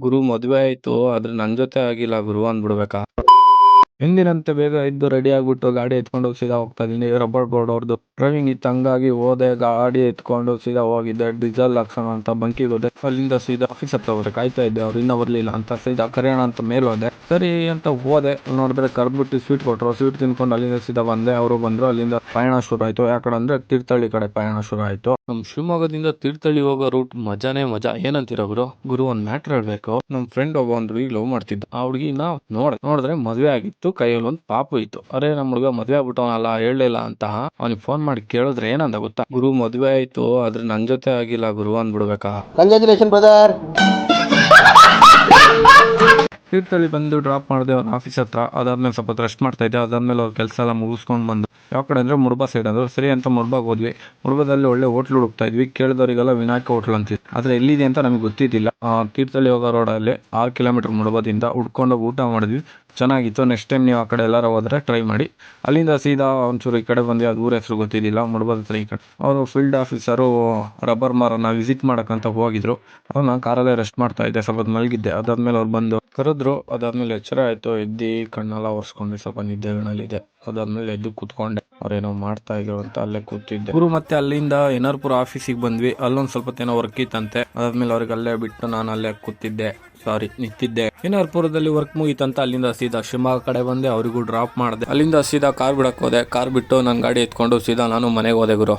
ಗುರು ಮದುವೆ ಆಯ್ತು ಆದ್ರೆ ನನ್ ಜೊತೆ ಆಗಿಲ್ಲ ಗುರು ಅಂದ್ಬಿಡ್ಬೇಕಾ? ಎಂದಿನಂತೆ ಬೇಗ ಎದ್ದು ರೆಡಿ ಆಗ್ಬಿಟ್ಟು ಗಾಡಿ ಎತ್ಕೊಂಡು ಸೀದಾ ಹೋಗ್ತಾ ಇದ್ದೀನಿ. ರಬ್ಬರ್ ಬೋರ್ಡ್ ಅವ್ರದ್ದು ಡ್ರೈವಿಂಗ್ ಇತ್ತು. ಹಂಗಾಗಿ ಹೋದೆ, ಗಾಡಿ ಎತ್ಕೊಂಡು ಸೀದಾ ಹೋಗಿದ್ದೆ. ಡೀಸೆಲ್ ಹಾಕ್ಸೋಣ ಅಂತ ಬಂಕಿಗೆ ಹೋದೆ. ಅಲ್ಲಿಂದ ಸೀದಾ ಆಫೀಸ್ ಹತ್ರ ಹೋದ್ರೆ ಕಾಯ್ತಾ ಇದ್ದೆ. ಅವ್ರು ಇನ್ನೂ ಬರಲಿಲ್ಲ ಅಂತ ಸೀದಾ ಕರೆಯೋಣ ಅಂತ ಮೇಲೆ ಹೋದೆ. ಸರಿ ಅಂತ ಹೋದೆ. ನೋಡಿದ್ರೆ ಕರೆದ್ಬಿಟ್ಟು ಸ್ವೀಟ್ ಕೊಟ್ಟರು ಸ್ವೀಟ್ ತಿನ್ಕೊಂಡು ಅಲ್ಲಿಂದ ಸೀದಾ ಬಂದೆ. ಅವರು ಬಂದ್ರು. ಅಲ್ಲಿಂದ ಪಯಣ ಶುರು ಆಯ್ತು. ಯಾಕಡೆ ಅಂದ್ರೆ ತೀರ್ಥಹಳ್ಳಿ ಕಡೆ ಪಯಣ ಶುರು ಆಯ್ತು. ನಮ್ಮ ಶಿವಮೊಗ್ಗದಿಂದ ತೀರ್ಥಹಳ್ಳಿ ಹೋಗೋ ರೂಟ್ ಮಜಾನೇ ಮಜಾ. ಏನಂತೀರ ಗುರು? ಗುರು, ಒಂದ್ ಮ್ಯಾಟ್ರ್ ಹೇಳ್ಬೇಕು. ನಮ್ಮ ಫ್ರೆಂಡ್ ಒಬ್ಬ ಒಂದು ಲವ್ ಮಾಡ್ತಿದ್ದ. ಆ ಹುಡುಗಿನ ನೋಡ, ನೋಡಿದ್ರೆ ಮದುವೆ ಆಗಿತ್ತು. ಕೈಯಲ್ಲಿ ಒಂದು ಪಾಪು ಇತ್ತು. ಅರೆ ನಮ್ಮ ಹುಡುಗ ಮದ್ವೆ ಆಗ್ಬಿಟ್ಟವನಲ್ಲ, ಹೇಳಲಿಲ್ಲ ಅಂತ ಅವ್ನಿಗೆ ಫೋನ್ ಮಾಡಿ ಕೇಳಿದ್ರೆ ಏನಂದ ಗೊತ್ತಾ? ಗುರು, ಮದ್ವೆ ಆಯ್ತು, ಆದ್ರೆ ನನ್ ಜೊತೆ ಆಗಿಲ್ಲ ಗುರು ಅಂದ್ಬಿಡ್ಬೇಕಾ? ಕಂಗ್ರ್ಯಾಚುಲೇಷನ್ ಬ್ರದರ್ ತೀರ್ಥಹಳ್ಳಿ ಬಂದು ಡ್ರಾಪ್ ಮಾಡಿದೆ ಅವ್ರ ಆಫೀಸ್ ಹತ್ರ. ಅದಾದ್ಮೇಲೆ ಸ್ವಲ್ಪ ರೆಸ್ಟ್ ಮಾಡ್ತಾ ಇದ್ದೆ. ಅದಾದ್ಮೇಲೆ ಅವ್ರ ಕೆಲಸ ಎಲ್ಲ ಮುಗಿಸ್ಕೊಂಡು ಬಂದು. ಯಾವ ಕಡೆ ಅಂದ್ರೆ ಮುರ್ಬಾ ಸೈಡ್ ಅಂದರು ಸರಿ ಅಂತ ಮುರುಬಾಗ ಹೋದ್ವಿ. ಮುರ್ಬಾದಲ್ಲಿ ಒಳ್ಳೆ ಹೋಟ್ಲು ಹುಡುಕ್ತಾ ಇದ್ವಿ. ಕೇಳಿದವರಿಗೆಲ್ಲ ವಿನಾಯಕ ಹೋಟ್ಲ್ ಅಂತಿತ್ತು. ಆದರೆ ಎಲ್ಲಿದೆ ಅಂತ ನಮಗೆ ಗೊತ್ತಿದ್ದಿಲ್ಲ. ತೀರ್ಥಹಳ್ಳಿ ಹೋಗೋ ರೋಡಲ್ಲಿ ಆರು ಕಿಲೋಮೀಟರ್ ಮುರ್ಬಾದಿಂದ ಹುಡ್ಕೊಂಡು ಊಟ ಮಾಡಿದ್ವಿ. ಚೆನ್ನಾಗಿತ್ತು. ನೆಕ್ಸ್ಟ್ ಟೈಮ್ ನೀವು ಆ ಕಡೆ ಎಲ್ಲಾರ ಹೋದ್ರೆ ಟ್ರೈ ಮಾಡಿ. ಅಲ್ಲಿಂದ ಸೀದಾ ಒಂಚೂರು ಈ ಕಡೆ ಬಂದ್ವಿ ಅದು ಊರ ಹೆಸರು ಗೊತ್ತಿದ್ದಿಲ್ಲ. ಮುಡ್ಬದ ಹತ್ರ ಈ ಕಡೆ. ಅವರು ಫೀಲ್ಡ್ ಆಫೀಸರು ರಬ್ಬರ್ ಮಾರನ್ನ ವಿಸಿಟ್ ಮಾಡೋಕ್ಕಂತ ಹೋಗಿದ್ರು. ಅವ್ರು ನಾನು ಕಾರಲ್ಲೇ ರೆಸ್ಟ್ ಮಾಡ್ತಾ ಇದ್ದೆ. ಸ್ವಲ್ಪ ಮಲಗಿದ್ದೆ. ಅದಾದ್ಮೇಲೆ ಅವ್ರು ಬಂದು ಕರೆದ್ರು, ಅದಾದ್ಮೇಲೆ ಎಚ್ಚರ ಆಯ್ತು, ಎದ್ದು ಕಣ್ಣೆಲ್ಲ ಒರೆಸ್ಕೊಂಡು ಸ್ವಲ್ಪ ನಿದ್ದೆಗಳಲ್ಲಿದೆ ಅದಾದ್ಮೇಲೆ ಎದ್ದು ಕೂತ್ಕೊಂಡೆ. ಅವ್ರೇನೋ ಮಾಡ್ತಾ ಇದ್ರು ಅಂತ ಅಲ್ಲೇ ಕೂತಿದ್ದೆ. ಗುರು ಮತ್ತೆ ಅಲ್ಲಿಂದ ಎನರ್ಪುರ ಆಫೀಸಿಗೆ ಬಂದ್ವಿ. ಅಲ್ಲೊಂದು ಸ್ವಲ್ಪ ಏನೋ ವರ್ಕ್ ಇತ್ತಂತೆ. ಅದಾದ್ಮೇಲೆ ಅವ್ರಿಗೆ ಅಲ್ಲೇ ಬಿಟ್ಟು ನಾನು ಅಲ್ಲೇ ಕೂತಿದ್ದೆ. ಸಾರಿ, ನಿಂತಿದ್ದೆ. ಏನಾರ್ಪುರದಲ್ಲಿ ವರ್ಕ್ ಮುಗಿತಂತ ಅಲ್ಲಿಂದ ಸೀದಾ ಶಿವಮೊಗ್ಗ ಕಡೆ ಬಂದೆ. ಅವರಿಗೂ ಡ್ರಾಪ್ ಮಾಡಿದೆ. ಅಲ್ಲಿಂದ ಸೀದಾ ಕಾರ್ ಬಿಡಕ್ ಹೋದೆ. ಕಾರ್ ಬಿಟ್ಟು ನನ್ನ ಗಾಡಿ ಎತ್ಕೊಂಡು ಸೀದಾ ನಾನು ಮನೆಗೆ ಹೋದೆ ಗುರು.